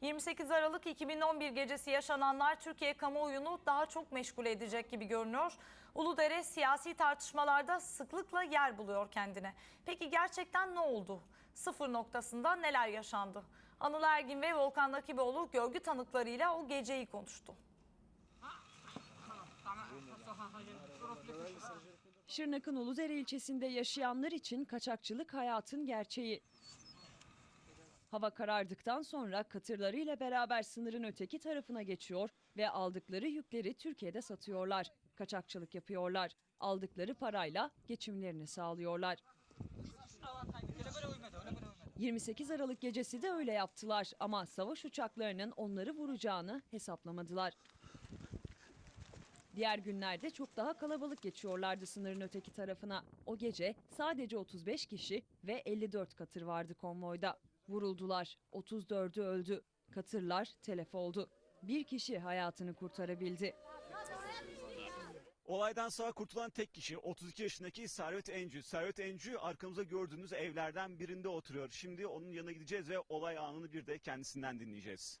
28 Aralık 2011 gecesi yaşananlar Türkiye kamuoyunu daha çok meşgul edecek gibi görünüyor. Uludere siyasi tartışmalarda sıklıkla yer buluyor kendine. Peki gerçekten ne oldu? Sıfır noktasında neler yaşandı? Anıl Ergin ve Volkan Nakiboğlu görgü tanıklarıyla o geceyi konuştu. Şırnak'ın Uludere ilçesinde yaşayanlar için kaçakçılık hayatın gerçeği. Hava karardıktan sonra katırlarıyla beraber sınırın öteki tarafına geçiyor ve aldıkları yükleri Türkiye'de satıyorlar. Kaçakçılık yapıyorlar. Aldıkları parayla geçimlerini sağlıyorlar. 28 Aralık gecesi de öyle yaptılar ama savaş uçaklarının onları vuracağını hesaplamadılar. Diğer günlerde çok daha kalabalık geçiyorlardı sınırın öteki tarafına. O gece sadece 35 kişi ve 54 katır vardı konvoyda. Vuruldular. 34'ü öldü. Katırlar telef oldu. Bir kişi hayatını kurtarabildi. Olaydan sonra kurtulan tek kişi 32 yaşındaki Servet Encü. Servet Encü arkamızda gördüğünüz evlerden birinde oturuyor. Şimdi onun yanına gideceğiz ve olay anını bir de kendisinden dinleyeceğiz.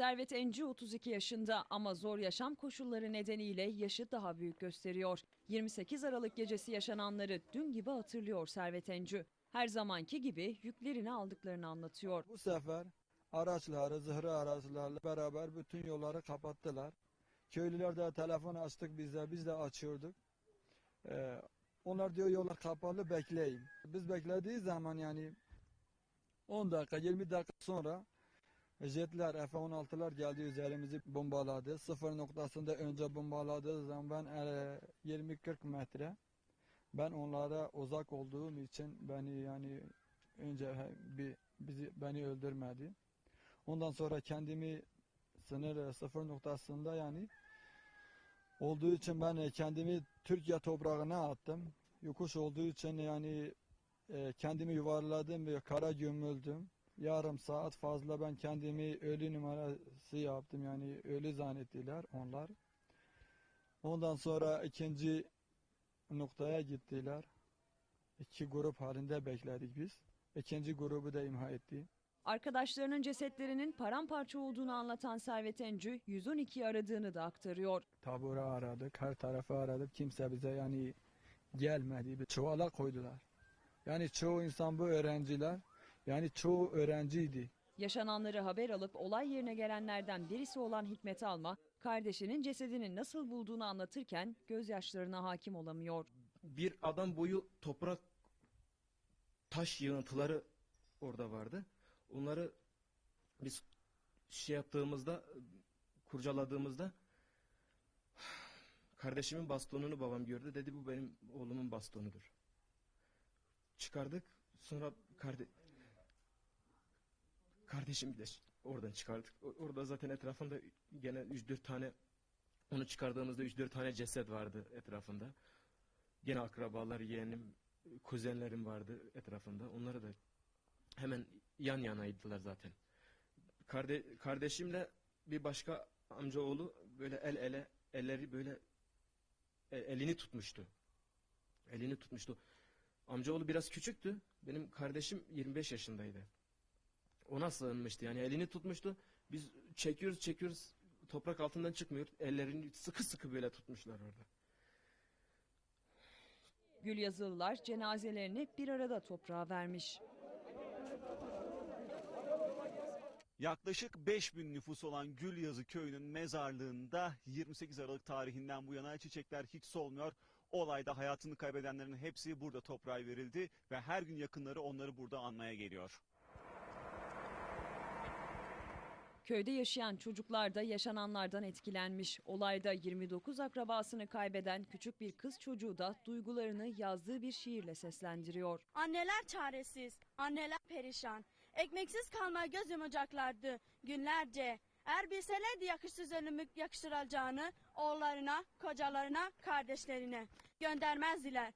Servet Enci 32 yaşında ama zor yaşam koşulları nedeniyle yaşı daha büyük gösteriyor. 28 Aralık gecesi yaşananları dün gibi hatırlıyor Servet Encü. Her zamanki gibi yüklerini aldıklarını anlatıyor. Bu sefer araçları, zırhlı araçlarla beraber bütün yolları kapattılar. Köylüler de telefon açtık biz biz de açıyorduk. Ee, onlar diyor yollar kapalı bekleyin. Biz beklediği zaman yani 10 dakika 20 dakika sonra jetler F-16'lar geldi üzerimizi bombaladı. Sıfır noktasında önce bombaladığı zaman ben e, 20-40 metre ben onlara uzak olduğum için beni yani önce bir bizi beni öldürmedi. Ondan sonra kendimi sınır e, sıfır noktasında yani olduğu için ben e, kendimi Türkiye toprağına attım. Yokuş olduğu için yani e, kendimi yuvarladım ve kara gömüldüm. Yarım saat fazla ben kendimi ölü numarası yaptım yani ölü zannettiler onlar. Ondan sonra ikinci noktaya gittiler. İki grup halinde bekledik biz. İkinci grubu da imha etti. Arkadaşlarının cesetlerinin paramparça olduğunu anlatan Servet Encü 112'yi aradığını da aktarıyor. Tabura aradık, her tarafı aradık. Kimse bize yani gelmedi. Bir çuvala koydular. Yani çoğu insan bu öğrenciler, yani çoğu öğrenciydi. Yaşananları haber alıp olay yerine gelenlerden birisi olan Hikmet Alma, kardeşinin cesedini nasıl bulduğunu anlatırken gözyaşlarına hakim olamıyor. bir adam boyu toprak taş yığıntıları orada vardı. Onları biz şey yaptığımızda kurcaladığımızda kardeşimin bastonunu babam gördü. Dedi bu benim oğlumun bastonudur. Çıkardık. Sonra karde kardeşimi de oradan çıkardık. Orada zaten etrafında gene 3-4 tane onu çıkardığımızda 3-4 tane ceset vardı etrafında. Gene akrabalar, yeğenim, kuzenlerim vardı etrafında. Onları da hemen yan yanaydılar zaten. Karde kardeşimle bir başka amcaoğlu böyle el ele, elleri böyle e- elini tutmuştu. Elini tutmuştu. Amcaoğlu biraz küçüktü. Benim kardeşim 25 yaşındaydı. Ona sığınmıştı yani elini tutmuştu. Biz çekiyoruz çekiyoruz toprak altından çıkmıyor. Ellerini sıkı sıkı böyle tutmuşlar orada. Gülyazılılar cenazelerini bir arada toprağa vermiş. Yaklaşık 5000 nüfus olan Gülyazı köyünün mezarlığında 28 Aralık tarihinden bu yana çiçekler hiç solmuyor. Olayda hayatını kaybedenlerin hepsi burada toprağa verildi ve her gün yakınları onları burada anmaya geliyor. Köyde yaşayan çocuklar da yaşananlardan etkilenmiş. Olayda 29 akrabasını kaybeden küçük bir kız çocuğu da duygularını yazdığı bir şiirle seslendiriyor. Anneler çaresiz, anneler perişan. Ekmeksiz kalmaya göz yumacaklardı günlerce. Eğer bilselerdi yakışsız ölümü yakıştıracağını oğullarına, kocalarına, kardeşlerine göndermezdiler.